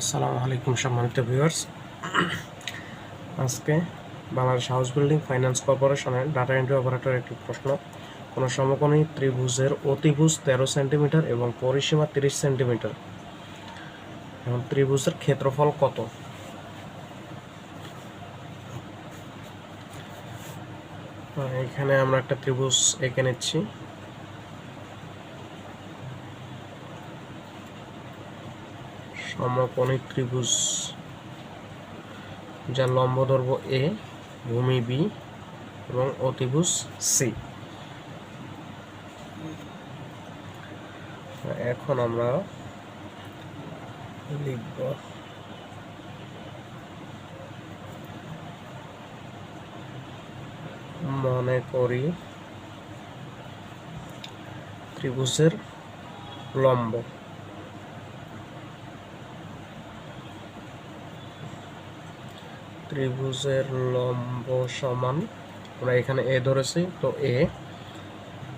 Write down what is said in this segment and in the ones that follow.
আসসালামু আলাইকুম, সম্মানিত ভিউয়ার্স। আজকে বাংলাদেশ হাউস বিল্ডিং ফাইন্যান্স কর্পোরেশনের ডাটা এন্ট্রি অপারেটর একটি প্রশ্ন। কোনো সমকোণী ত্রিভুজের অতিভুজ তেরো সেন্টিমিটার এবং পরিসীমা তিরিশ সেন্টিমিটার। এবং ত্রিভুজের ক্ষেত্রফল কত? এখানে আমরা একটা ত্রিভুজ এঁকে নিচ্ছি। সমকোণী ত্রিভুজ যার লম্ব দৈর্ঘ্য এ, ভূমি বি এবং অতিভুজ সি। এখন আমরা লিখব। মনে করি ত্রিভুজের লম্ব। ত্রিভুজের লম্ব সমান। আমরা এখানে এ ধরেছি, তো এ।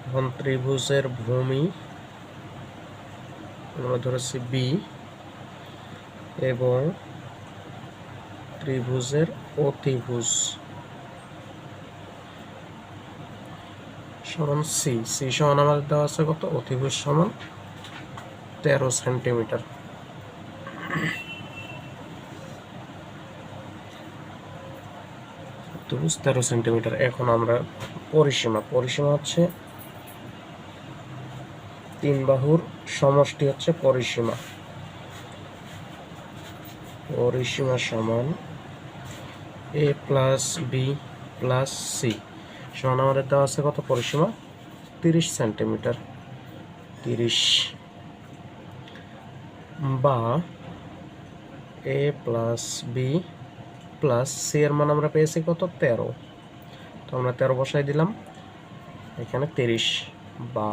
এখন ত্রিভুজের ভূমি আমরা ধরেছি বি এবং ত্রিভুজের অতিভুজ। সমান সি। সি সমান আমাদের দেওয়া আছে কত? অতিভুজ সমান তেরো সেন্টিমিটার। ত্রিভুজ তেরো সেন্টিমিটার। এখন আমরা পরিসীমা পরিসীমা হচ্ছে তিন বাহুর সমষ্টি হচ্ছে পরিসীমা। পরিসীমা সমান A plus B plus C সমান আমাদের দেওয়া আছে কত পরিসীমা? তিরিশ সেন্টিমিটার। তিরিশ বা A plus B plus C এর মান আমরা পেয়েছি কত? তেরো। তো আমরা তেরো বসাই দিলাম। এখানে তিরিশ বা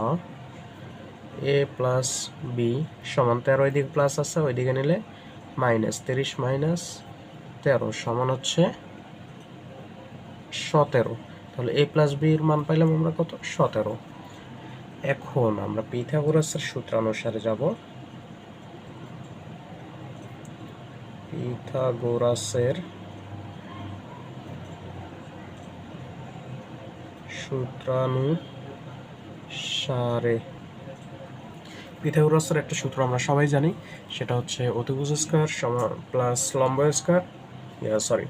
এ প্লাস বি সমান তেরো ওইদিকে প্লাস আছে, ওইদিকে নিলে মাইনাস তিরিশ মাইনাস তেরো সমান হচ্ছে সতেরো। তাহলে এ প্লাস বি এর মান পাইলাম আমরা কত? সতেরো। এখন আমরা পিথাগোরাসের সূত্র অনুসারে যাব। পিথাগোরাসের সূত্রানুসারে। পিথাগোরাসের একটা সূত্র আমরা সবাই জানি, সেটা হচ্ছে অতিভুজ স্কয়ার সমান প্লাস লম্ব স্কয়ার ইয়া সরি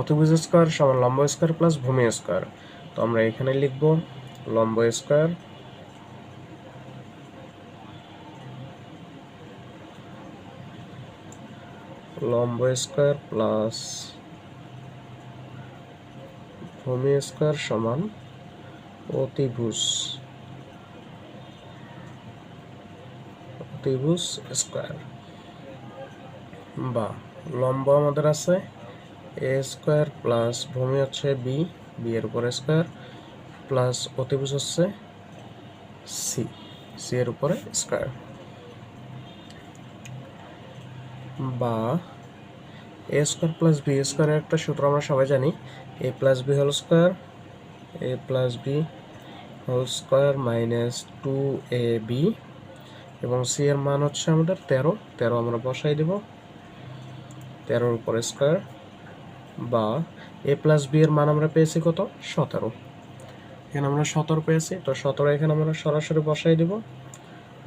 অতিভুজ স্কয়ার সমান লম্ব স্কয়ার প্লাস ভূমি স্কয়ার। তো আমরা এখানে লিখব লম্ব স্কয়ার লম্ব স্কয়ার প্লাস ভূমি স্কয়ার সমান অতিভুজ। অতিভুজ স্কয়ার। বা, লম্ব আমাদের আছে। এ স্কয়ার প্লাস ভূমি হচ্ছে বি বি এর উপরে স্কয়ার, প্লাস অতিভুজ হচ্ছে সি সি এর উপরে স্কয়ার। বা, এ স্কোয়ার প্লাস বি স্কোয়ারের একটা সূত্র আমরা সবাই জানি। A plus B whole square A plus B whole square minus two A B এবং সি এর মান হচ্ছে আমাদের তেরো। তেরো আমরা বসাই দেব। তেরোর উপরে স্কোয়ার বা এ প্লাস বি এর মান আমরা পেয়েছি কত? সতেরো। এখানে আমরা সতেরো পেয়েছি, তো সতেরো এখানে আমরা সরাসরি বসাই দেব।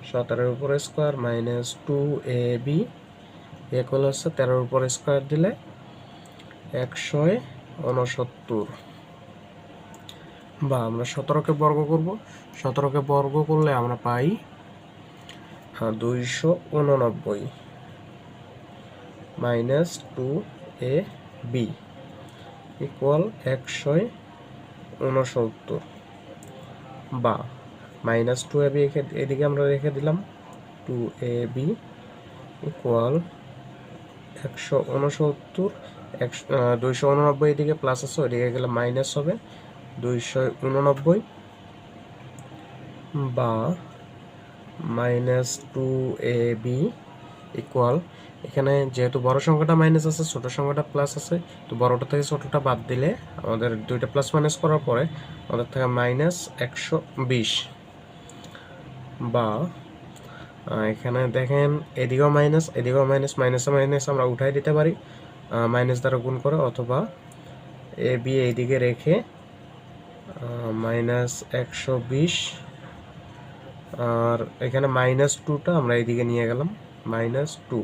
সতেরোর উপরে square minus two A B equal হচ্ছে তেরোর উপর স্কোয়ার দিলে একশো উনসত্তর। বা আমরা সতেরোকে বর্গ করব। সতেরোকে বর্গ করলে আমরা পাই দুইশো উননব্বই minus two A B equal একশো উনসত্তর বা মাইনাস টু এ বি এদিকে আমরা রেখে দিলাম। টু এ বি ইকুয়াল একশো উনসত্তর, একশো দুইশো উননব্বই এদিকে প্লাস আছে, ওইদিকে গেলে মাইনাস হবে। দুইশো উননব্বই বা minus two A B equal এখানে যেহেতু বড় সংখ্যাটা মাইনাস আছে, ছোট সংখ্যাটা প্লাস আছে, তো বড়টা থেকে ছোটটা বাদ দিলে আমাদের দুইটা প্লাস মাইনাস করার পরে আমাদের থাকে মাইনাস একশো বিশ। বা এখানে দেখেন এদিকেও মাইনাস এদিকেও মাইনাস মাইনাসে মাইনাস আমরা উঠাই দিতে পারি মাইনাস দ্বারা গুণ করে অথবা এ বি এইদিকে রেখে মাইনাস একশো বিশ। আর এখানে মাইনাস টুটা আমরা এইদিকে নিয়ে গেলাম। মাইনাস টু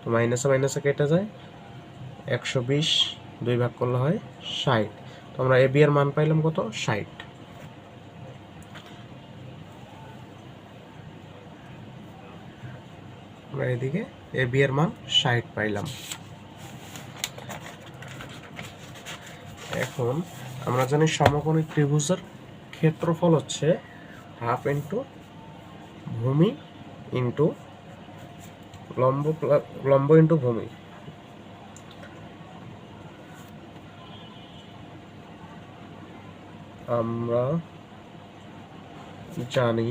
তো মাইনাসে মাইনাসে কেটে যায়। একশো বিশ দুই ভাগ করলে হয় ষাট। তো আমরা এ বি এর মান পাইলাম কত? ষাট। আমরা এদিকে এ বি এর মান ষাট পাইলাম। এখন আমরা জানি সমকোণী ত্রিভুজের ক্ষেত্রফল হচ্ছে হাফ ইন্টু ভূমি ইন্টু লম্ব লম্ব ইন্টু ভূমি। আমরা জানি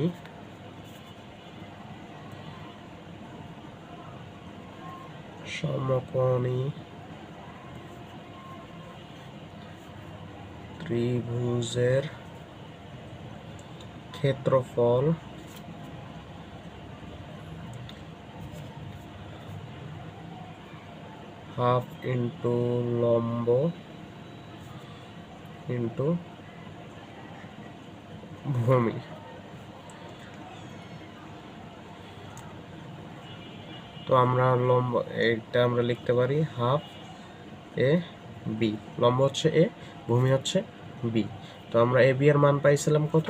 সমকোণী ত্রিভুজের ক্ষেত্রফল হাফ ইন্টু লম্ব ইন্টু ভূমি। তো আমরা লম্ব এটা আমরা লিখতে পারি হাফ এ বি। লম্ব হচ্ছে এ, ভূমি হচ্ছে বি তো আমরা এ বি এর মান পাইছিলাম কত?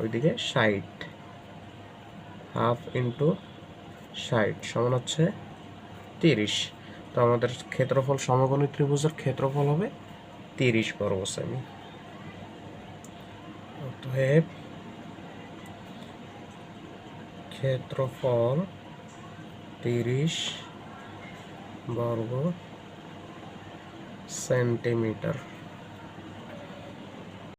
ওইদিকে ষাট। হাফ ইন্টু ষাট সমান হচ্ছে তিরিশ। তো আমাদের ক্ষেত্রফল, সমকোণী ত্রিভুজের ক্ষেত্রফল হবে তিরিশ বর্গ সেমি। অতএব ক্ষেত্রফল তিরিশ বর্গ সেন্টিমিটার।